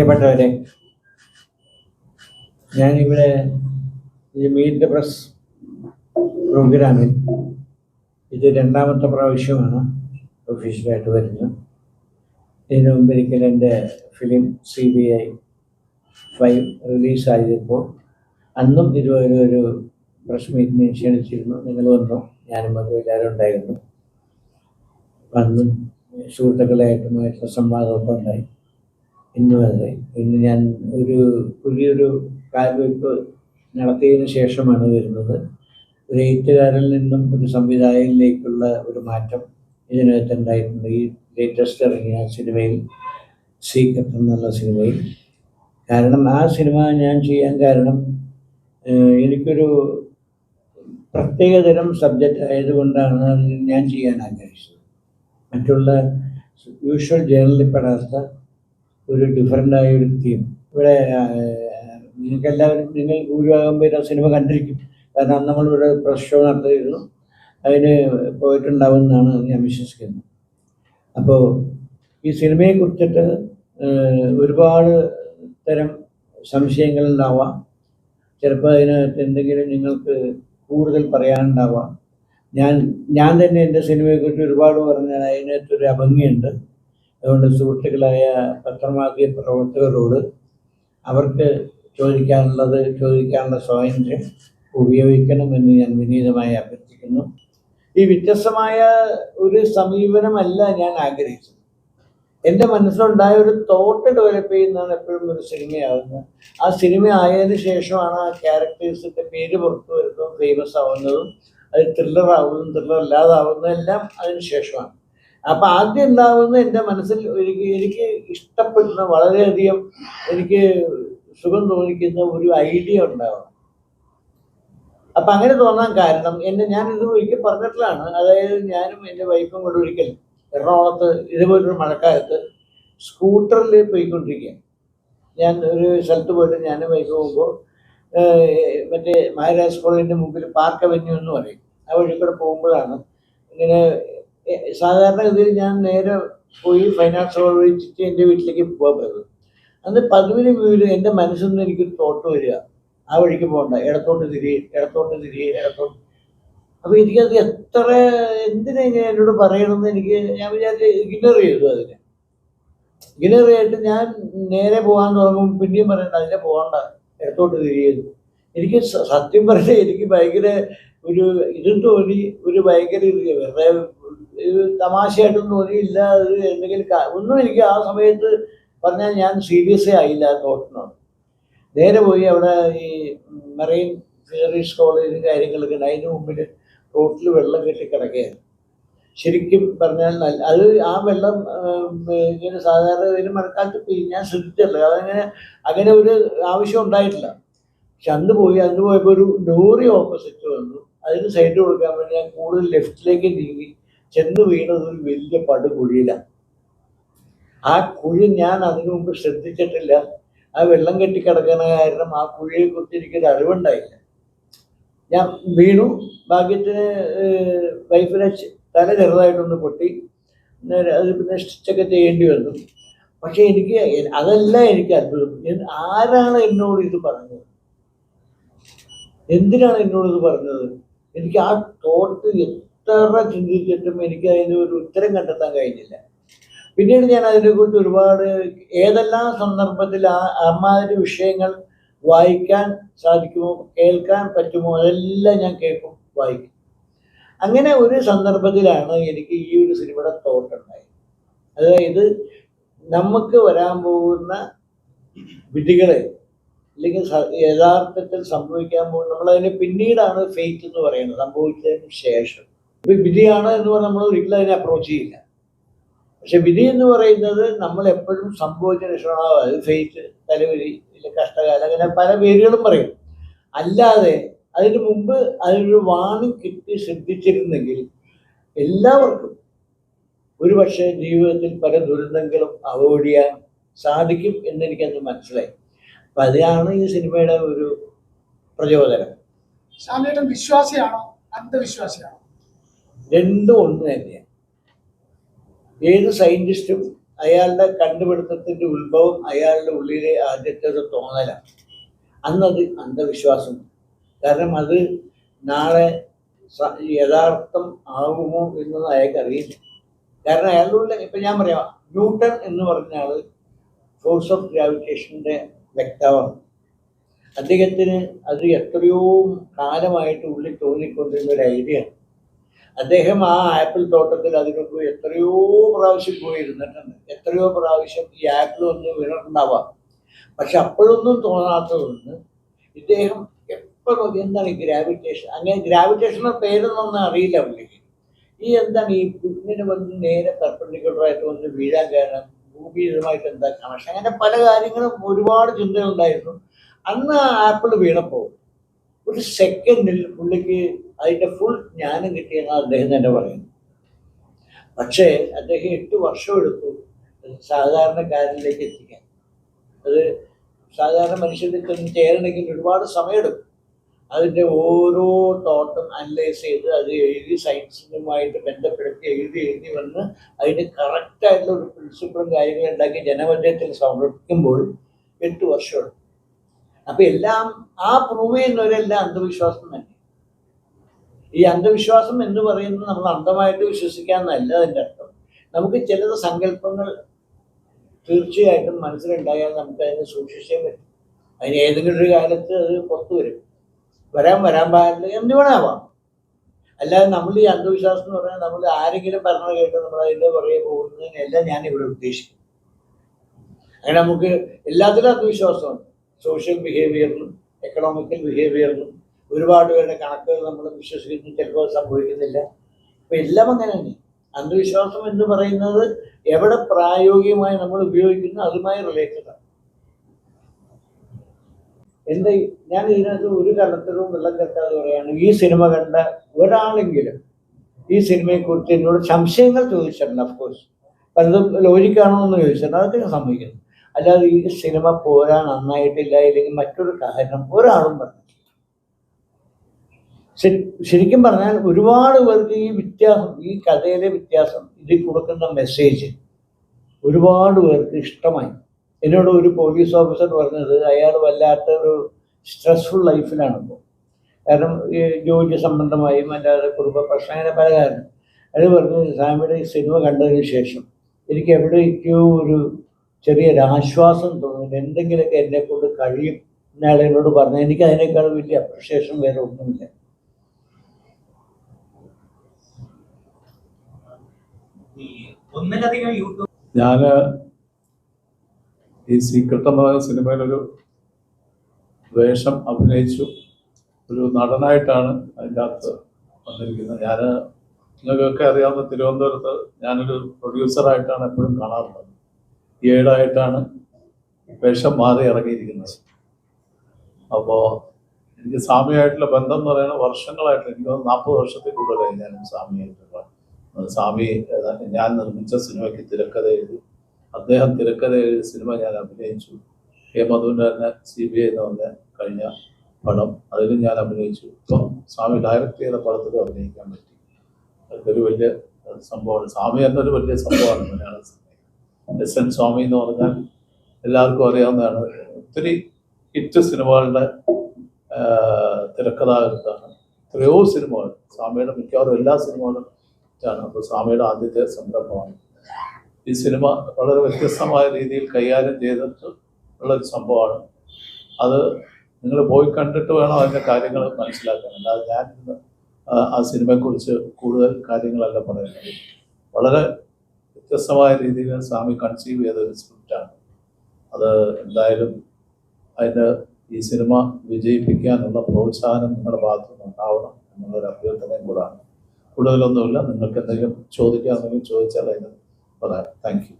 പ്രിയപ്പെട്ടവരെ ഞാനിവിടെ ഈ മീറ്റ് പ്രസ് പ്രോഗ്രാമിൽ ഇത് രണ്ടാമത്തെ പ്രാവശ്യമാണ് ഒഫീഷ്യലായിട്ട് വരുന്നത്. ഇതിനു മുമ്പ് ഒരിക്കൽ എന്റെ film C B I five റിലീസായപ്പോൾ അന്നും ഇതുപോലെ ഒരു പ്രസ് മീറ്റിന് ക്ഷണിച്ചിരുന്നു. നിങ്ങൾ വന്നു. ഞാനും അത് എല്ലാവരും ഉണ്ടായിരുന്നു. അന്നും സുഹൃത്തുക്കളായിട്ടുമായിട്ടുള്ള സംവാദമൊക്കെ ഉണ്ടായി. ഇന്നും അതെ ഇന്ന് ഞാൻ ഒരു പുതിയൊരു കാര്യവയ്പ് നടത്തിയതിനു ശേഷമാണ് വരുന്നത്. ഒരു എഴുത്തുകാരിൽ നിന്നും ഒരു സംവിധായകനിലേക്കുള്ള ഒരു മാറ്റം ഇതിനകത്ത് ഉണ്ടായിട്ടുണ്ട്. ഈ ലേറ്റസ്റ്റ് ഇറങ്ങിയ സിനിമയിൽ സീക്രട്ട് എന്നുള്ള സിനിമയിൽ. കാരണം ആ സിനിമ ഞാൻ ചെയ്യാൻ കാരണം എനിക്കൊരു പ്രത്യേകതരം സബ്ജക്റ്റ് ആയതുകൊണ്ടാണ് ഞാൻ ചെയ്യാൻ ആഗ്രഹിച്ചത്. മറ്റുള്ള യൂഷ്വൽ ജേണലിൽ പെടാത്ത ഒരു ഡിഫറെന്റ് ആയ ഒരു തീം ഇവിടെ നിങ്ങൾക്ക് എല്ലാവരും നിങ്ങൾ ഭൂരിഭാഗം പേര് ആ സിനിമ കണ്ടിരിക്കും. കാരണം നമ്മളിവിടെ പ്രസ് ഷോ നടത്തിയിരുന്നു. അതിന് പോയിട്ടുണ്ടാവുമെന്നാണ് ഞാൻ വിശ്വസിക്കുന്നത്. അപ്പോൾ ഈ സിനിമയെ കുറിച്ചിട്ട് ഒരുപാട് തരം സംശയങ്ങളുണ്ടാവാം ചിലപ്പോൾ അതിനകത്ത് എന്തെങ്കിലും നിങ്ങൾക്ക് കൂടുതൽ പറയാനുണ്ടാവാം. ഞാൻ ഞാൻ തന്നെ എന്റെ സിനിമയെക്കുറിച്ച് ഒരുപാട് പറഞ്ഞാൽ അതിനകത്തൊരു അഭംഗിയുണ്ട്. അതുകൊണ്ട് സുഹൃത്തുക്കളായ പത്രമാധ്യമ പ്രവർത്തകരോട് അവർക്ക് ചോദിക്കാനുള്ളത് ചോദിക്കാനുള്ള സ്വാതന്ത്ര്യം ഉപയോഗിക്കണമെന്ന് ഞാൻ വിനീതമായി അഭ്യർത്ഥിക്കുന്നു. ഈ വ്യത്യസ്തമായ ഒരു സമീപനമല്ല ഞാൻ ആഗ്രഹിച്ചത്. എന്റെ മനസ്സിലുണ്ടായ ഒരു തോട്ട് ഡെവലപ്പ് ചെയ്യുന്നതാണ് എപ്പോഴും ഒരു സിനിമയാകുന്നത് ആ സിനിമ ആയതിനു ശേഷമാണ് ആ ക്യാരക്ടേഴ്സിന്റെ പേര് പുറത്തു വരുന്നതും ഫേമസ് ആവുന്നതും അത് ത്രില്ലർ ആവുന്നതും ത്രില്ലർ അല്ലാതാവുന്നതും എല്ലാം അതിന് ശേഷമാണ്. അപ്പൊ ആദ്യം ഉണ്ടാവുന്ന എന്റെ മനസ്സിൽ എനിക്ക് എനിക്ക് ഇഷ്ടപ്പെടുന്ന വളരെയധികം എനിക്ക് സുഖം തോന്നിക്കുന്ന ഒരു ഐഡിയ ഉണ്ടാവണം. അപ്പൊ അങ്ങനെ തോന്നാൻ കാരണം എന്നെ ഞാൻ ഇത് ഒരിക്കൽ പറഞ്ഞിട്ടുള്ളതാണ്. അതായത് ഞാനും എന്റെ വൈഫും കൂടെ ഒരിക്കൽ എറണാകുളത്ത് ഇതുപോലൊരു മഴക്കാലത്ത് സ്കൂട്ടറിൽ പോയിക്കൊണ്ടിരിക്കുക ഞാൻ ഒരു സ്ഥലത്ത് പോയിട്ട് ഞാനും വൈഫ് പോകുമ്പോൾ മറ്റേ മഹാരാജ് കോളേജിന്റെ മുമ്പിൽ പാർക്ക് അവന്യൂ എന്ന് പറയും. ആ വഴി കൂടെ പോകുമ്പോഴാണ് ഇങ്ങനെ സാധാരണഗതിയിൽ ഞാൻ നേരെ പോയി ഫൈനാൻസ് ഹോൾ വെച്ചിട്ട് എന്റെ വീട്ടിലേക്ക് പോകാൻ പറ്റും അന്ന് പതിവിന് വീട് എന്റെ മനസ്സിൽ നിന്ന് എനിക്കൊരു തോട്ട് വരിക. ആ വഴിക്ക് പോകണ്ട. ഇടത്തോട്ട് തിരി ഇടത്തോട്ട് തിരി ഇടത്തോട്ട്. അപ്പൊ എനിക്കത് എത്ര എന്തിനാ ഇങ്ങനെ എന്നോട് പറയണമെന്ന് എനിക്ക് ഞാൻ വിചാരിച്ചു ഇഗ്നോർ ചെയ്തു അതിനെ. ഇഗ്നോർ ചെയ്തിട്ട് ഞാൻ നേരെ പോകാൻ തുടങ്ങും. പിന്നെയും പറയണ്ട അതിനെ പോകണ്ട. ഇടത്തോട്ട് തിരിയുന്നു എനിക്ക് സത്യം പറഞ്ഞാൽ എനിക്ക് ഭയങ്കര ഒരു ഇതും തോന്നി ഒരു ഭയങ്കര ഇത് വെറുതെ ഇത് തമാശയായിട്ടും തോന്നിയില്ല ഒരു എന്തെങ്കിലും ഒന്നും എനിക്ക് ആ സമയത്ത് പറഞ്ഞാൽ ഞാൻ സീരിയസേ ആയില്ല തോട്ടിനോട് നേരെ പോയി അവിടെ ഈ മെറൈൻ ഫിഷറീസ് കോളേജും കാര്യങ്ങളൊക്കെ ഉണ്ട്. അതിന് മുമ്പിൽ റോട്ടിൽ വെള്ളം കെട്ടി കിടക്കുകയാണ് ശരിക്കും പറഞ്ഞാൽ നല്ല അത് ആ വെള്ളം ഇങ്ങനെ സാധാരണ ഇതിന് മഴക്കാലത്ത് ഞാൻ ശ്രദ്ധിച്ചല്ലോ അതങ്ങനെ അങ്ങനെ ഒരു ആവശ്യം ഉണ്ടായിട്ടില്ല. പക്ഷെ അന്ന് പോയി അന്ന് പോയപ്പോൾ ഒരു ലോറി ഓപ്പോസിറ്റ് വന്നു. അതിന് സൈഡ് കൊടുക്കാൻ വേണ്ടി ഞാൻ കൂടുതൽ ലെഫ്റ്റിലേക്ക് നീങ്ങി. ചെന്ന് വീണത് ഒരു വലിയ പടുകുഴിയിലാണ് ആ കുഴി ഞാൻ അതിനു മുമ്പ് ശ്രദ്ധിച്ചിട്ടില്ല. ആ വെള്ളം കെട്ടിക്കിടക്കുന്ന കാരണം ആ കുഴിയെ കുറിച്ച് എനിക്കൊരു അറിവുണ്ടായില്ല. ഞാൻ വീണു. ഭാഗ്യത്തിന് വൈഫിനെ തല ചെറുതായിട്ടൊന്ന് പൊട്ടി. അത് പിന്നെ സ്റ്റിച്ചൊക്കെ ചെയ്യേണ്ടി വന്നു. പക്ഷെ എനിക്ക് അതല്ല എനിക്ക് അത്ഭുതം. ആരാണ് എന്നോട് ഇത് പറഞ്ഞത്? എന്തിനാണ് എന്നോട് ഇത് പറഞ്ഞത്? എനിക്ക് ആ തോട്ട് എത്ര ചിന്തിച്ചിട്ടും എനിക്ക് അതിന് ഒരു ഉത്തരം കണ്ടെത്താൻ കഴിഞ്ഞില്ല. പിന്നീട് ഞാൻ അതിനെക്കുറിച്ച് ഒരുപാട് ഏതെല്ലാം സന്ദർഭത്തിൽ ആ അമ്മാതിരി വിഷയങ്ങൾ വായിക്കാൻ സാധിക്കുമോ കേൾക്കാൻ പറ്റുമോ അതെല്ലാം ഞാൻ കേൾക്കും വായിക്കും. അങ്ങനെ ഒരു സന്ദർഭത്തിലാണ് എനിക്ക് ഈ ഒരു സിനിമയുടെ തോട്ടുണ്ടായത് അതായത് നമുക്ക് വരാൻ പോകുന്ന വിധികളെ അല്ലെങ്കിൽ യഥാർത്ഥത്തിൽ സംഭവിക്കാൻ പോകുന്ന നമ്മളതിനെ പിന്നീടാണ് ഫെയ്റ്റ് എന്ന് പറയുന്നത്. സംഭവിച്ചതിന് ശേഷം. ഇപ്പൊ വിധിയാണ് എന്ന് പറഞ്ഞാൽ നമ്മൾ ഒരിക്കലും അതിനെ അപ്രോച്ച് ചെയ്യില്ല. പക്ഷെ വിധി എന്ന് പറയുന്നത് നമ്മൾ എപ്പോഴും സംഭവിച്ച ശേഷമാണ് അത് ഫെയ്റ്റ് തലവരി കഷ്ടകാലം അങ്ങനെ പല പേരുകളും പറയും. അല്ലാതെ അതിന് മുമ്പ് അതിനൊരു വാണിംഗ് കിട്ടി ശ്രദ്ധിച്ചിരുന്നെങ്കിൽ എല്ലാവർക്കും ഒരു പക്ഷേ ജീവിതത്തിൽ പല ദുരന്തങ്ങളും അവോയ്ഡ് ചെയ്യാൻ സാധിക്കും എന്നെനിക്കന്ന് മനസ്സിലായി. അപ്പം അതാണ് ഈ സിനിമയുടെ ഒരു പ്രചോദനം. വിശ്വാസിയാണോ? അന്ധവിശ്വാസിയാണോ? രണ്ടും ഒന്ന് തന്നെയാണ് ഏത് സയന്റിസ്റ്റും അയാളുടെ കണ്ടുപിടുത്തത്തിന്റെ ഉത്ഭവം അയാളുടെ ഉള്ളിലെ ആദ്യത്തെ ഒരു തോന്നലാണ്. അന്നത് അന്ധവിശ്വാസം. കാരണം അത് നാളെ യഥാർത്ഥം ആകുമോ എന്നത് അയാൾക്ക് അറിയില്ല. കാരണം അയാളുടെ ഉള്ളിൽ ഇപ്പൊ ഞാൻ പറയാം ന്യൂട്ടൺ എന്ന് പറഞ്ഞ ആൾ ഫോഴ്സ് ഓഫ് ഗ്രാവിറ്റേഷന്റെ വ്യക്തമാണ് അദ്ദേഹത്തിന് അത് എത്രയോ കാലമായിട്ട് ഉള്ളിൽ തോന്നിക്കൊണ്ടിരുന്ന ഒരു ഐഡിയ അദ്ദേഹം ആ ആപ്പിൾ തോട്ടത്തിൽ അതിനു പോയി എത്രയോ പ്രാവശ്യം പോയിരുന്നിട്ടുണ്ട് എത്രയോ പ്രാവശ്യം ഈ ആപ്പിൾ ഒന്ന് വീണിട്ടുണ്ടാവാം. പക്ഷെ അപ്പോഴൊന്നും തോന്നാത്തതൊന്ന് ഇദ്ദേഹം എപ്പോഴും എന്താണ് ഈ ഗ്രാവിറ്റേഷൻ? അങ്ങനെ ഗ്രാവിറ്റേഷന്റെ പേരൊന്നും അറിയില്ല പുള്ളിക്ക്. ഈ എന്താണ് ഈ ഇങ്ങനെ വന്ന് നേരെ പെർപ്പൻഡിക്കുലറായിട്ട് വന്ന് വീഴാൻ കാരണം ഭൂമിയുമായിട്ട് എന്താ കണക്ഷൻ അങ്ങനെ പല കാര്യങ്ങളും ഒരുപാട് ചിന്തകളുണ്ടായിരുന്നു. അന്ന് ആപ്പിൾ വീണപ്പോൾ ഒരു സെക്കൻഡിൽ പുള്ളിക്ക് അതിന്റെ ഫുൾ ജ്ഞാനം കിട്ടിയെന്ന് അദ്ദേഹം തന്നെ പറയുന്നു. പക്ഷേ അദ്ദേഹം എട്ട് വർഷം എടുത്തു സാധാരണക്കാരനിലേക്ക് എത്തിക്കാൻ. അത് സാധാരണ മനുഷ്യർക്ക് ചേരണമെങ്കിൽ ഒരുപാട് സമയമെടുക്കും. അതിന്റെ ഓരോ തോട്ടം അനലൈസ് ചെയ്ത് അത് എഴുതി സയൻസിനുമായിട്ട് ബന്ധപ്പെടുത്തി എഴുതി എഴുതി വന്ന് അതിന് കറക്റ്റായിട്ടുള്ള ഒരു പ്രിൻസിപ്പിളും കാര്യങ്ങളും ഉണ്ടാക്കി ജനമധ്യത്തിൽ സമർപ്പിക്കുമ്പോൾ എട്ട് വർഷം എടുക്കും. അപ്പൊ എല്ലാം ആ പ്രൂവ് ചെയ്യുന്നവരെല്ലാം അന്ധവിശ്വാസം തന്നെ. ഈ അന്ധവിശ്വാസം എന്ന് പറയുന്നത് നമ്മൾ അന്ധമായിട്ട് വിശ്വസിക്കാന്നല്ല അതിന്റെ അർത്ഥം. നമുക്ക് ചിലത് സങ്കല്പങ്ങൾ തീർച്ചയായിട്ടും മനസ്സിലുണ്ടായാൽ നമുക്ക് അതിനെ സൂക്ഷിച്ചേ പറ്റും. അതിന് ഏതെങ്കിലും ഒരു കാലത്ത് അത് പുറത്തു വരും. വരാൻ വരാൻ പാടില്ല എന്ത് വേണമാവാം. അല്ലാതെ നമ്മൾ ഈ അന്ധവിശ്വാസം എന്ന് പറഞ്ഞാൽ നമ്മൾ ആരെങ്കിലും പറഞ്ഞത് കേട്ട് നമ്മൾ അതിന്റെ പുറകെ പോകുന്നതിനെല്ലാം ഞാൻ ഇവിടെ ഉദ്ദേശിക്കും അങ്ങനെ നമുക്ക് എല്ലാത്തിലും അന്ധവിശ്വാസമുണ്ട്. സോഷ്യൽ ബിഹേവിയറിലും എക്കണോമിക്കൽ ബിഹേവിയറിലും ഒരുപാട് പേരുടെ കണക്കുകൾ നമ്മൾ വിശ്വസിക്കുന്നു. ചിലപ്പോൾ സംഭവിക്കുന്നില്ല. അപ്പം എല്ലാം അങ്ങനെ തന്നെ. അന്ധവിശ്വാസം എന്ന് പറയുന്നത് എവിടെ പ്രായോഗികമായി നമ്മൾ ഉപയോഗിക്കുന്നു അതുമായി റിലേറ്റഡ് ആണ്. എന്താ ഞാൻ ഇതിനകത്ത് ഒരു കള്ളത്തിലും വെള്ളം കെട്ടാതെ പറയാണ് ഈ സിനിമ കണ്ട ഒരാളെങ്കിലും ഈ സിനിമയെക്കുറിച്ച് എന്നോട് സംശയങ്ങൾ ചോദിച്ചിട്ടുണ്ട് അഫ്കോഴ്സ് പലതും ലോജിക്കാണോ എന്ന് ചോദിച്ചിട്ടുണ്ട്. അതൊക്കെ ഞാൻ സമ്മതിക്കുന്നു. അല്ലാതെ ഈ സിനിമ പോരാ നന്നായിട്ടില്ല ഇല്ലെങ്കിൽ മറ്റൊരു കാരണം ഒരാളും പറഞ്ഞു. ശരിക്കും പറഞ്ഞാൽ ഒരുപാട് പേർക്ക് ഈ വ്യത്യാസം ഈ കഥയിലെ വ്യത്യാസം ഇതിൽ കൊടുക്കുന്ന മെസ്സേജ് ഒരുപാട് പേർക്ക് ഇഷ്ടമായി. എന്നോട് ഒരു പോലീസ് ഓഫീസർ പറഞ്ഞത് അയാൾ വല്ലാത്ത ഒരു സ്ട്രെസ്ഫുൾ ലൈഫിലാണ് ഇപ്പോൾ. കാരണം ഈ ജോലി സംബന്ധമായും അല്ലാതെ കുടുംബ പ്രശ്നം അങ്ങനെ പല കാരണം. അത് പറഞ്ഞു സാമിയുടെ സിനിമ കണ്ടതിന് ശേഷം എനിക്ക് എവിടേക്കോ ഒരു ചെറിയൊരു ആശ്വാസം തോന്നുന്നു എന്തെങ്കിലുമൊക്കെ എന്നെ കൊണ്ട് കഴിയും എന്നയാൾ എന്നോട് പറഞ്ഞു എനിക്ക് അതിനേക്കാൾ വലിയ അപ്രിഷിയേഷൻ വേറെ ഒന്നുമില്ല. ഈ ഒന്നിലധികം യൂട്യൂബ് ഞാൻ ഈ സീക്രട്ട് എന്ന് പറയുന്ന സിനിമയിലൊരു വേഷം അഭിനയിച്ചു. ഒരു നടനായിട്ടാണ് അതിന്റെ അകത്ത് വന്നിരിക്കുന്നത്. ഞാൻ നിങ്ങൾക്കൊക്കെ അറിയാവുന്ന തിരുവനന്തപുരത്ത് ഞാനൊരു പ്രൊഡ്യൂസറായിട്ടാണ് എപ്പോഴും കാണാറുള്ളത്. ഈയിടായിട്ടാണ് വേഷം മാറി ഇറങ്ങിയിരിക്കുന്നത്. അപ്പോൾ എനിക്ക് സ്വാമിയായിട്ടുള്ള ബന്ധം എന്ന് പറയുന്നത് വർഷങ്ങളായിട്ട് എനിക്ക് നാൽപ്പത് വർഷത്തിൽ കൂടുതലായി ഞാനും സ്വാമിയായിട്ടുള്ള സ്വാമി ഞാൻ നിർമ്മിച്ച സിനിമയ്ക്ക് തിരക്കഥ എഴുതി അദ്ദേഹം തിരക്കഥ എഴുതിയ സിനിമ ഞാൻ അഭിനയിച്ചു. കെ. മധുവിന്റെ തന്നെ സി ബി ഐ എന്ന് പറഞ്ഞ കഴിഞ്ഞ പടം അതിലും ഞാൻ അഭിനയിച്ചു. ഇപ്പം സ്വാമി ഡയറക്റ്റ് ചെയ്ത പടത്തിലും അഭിനയിക്കാൻ പറ്റി. അതൊരു വലിയ സംഭവമാണ്. സ്വാമി തന്നെ ഒരു വലിയ സംഭവമാണ് മലയാള എസ് എൻ സ്വാമി എന്ന് പറഞ്ഞാൽ എല്ലാവർക്കും അറിയാവുന്നതാണ്. ഒത്തിരി ഹിറ്റ് സിനിമകളുടെ തിരക്കഥാകൃത്താണ്. എത്രയോ സിനിമകൾ. സ്വാമിയുടെ മിക്കവാറും എല്ലാ സിനിമകളും ഇതാണ്. അപ്പോൾ സ്വാമിയുടെ ആദ്യത്തെ സംരംഭമാണ്. ഈ സിനിമ വളരെ വ്യത്യസ്തമായ രീതിയിൽ കൈകാര്യം ചെയ്തിട്ട് ഉള്ളൊരു സംഭവമാണ്. അത് നിങ്ങൾ പോയി കണ്ടിട്ട് വേണം അതിന്റെ കാര്യങ്ങൾ മനസ്സിലാക്കാൻ. അല്ലാതെ ഞാൻ ആ സിനിമയെക്കുറിച്ച് കൂടുതൽ കാര്യങ്ങളല്ല പറയുന്നത്. വളരെ വ്യത്യസ്തമായ രീതിയിൽ സ്വാമി കൺസീവ് ചെയ്ത ഒരു സ്ക്രിപ്റ്റാണ് അത് എന്തായാലും അതിന്റെ ഈ സിനിമ വിജയിപ്പിക്കാനുള്ള പ്രോത്സാഹനം നിങ്ങളുടെ ഭാഗത്തു നിന്ന് ഉണ്ടാവണം എന്നുള്ളൊരു അഭ്യർത്ഥനയും കൂടാണ്. കൂടുതലൊന്നുമില്ല. നിങ്ങൾക്ക് എന്തെങ്കിലും ചോദിക്കാമെന്നെങ്കിലും ചോദിച്ചാൽ അതിന് പറയാം. Thank you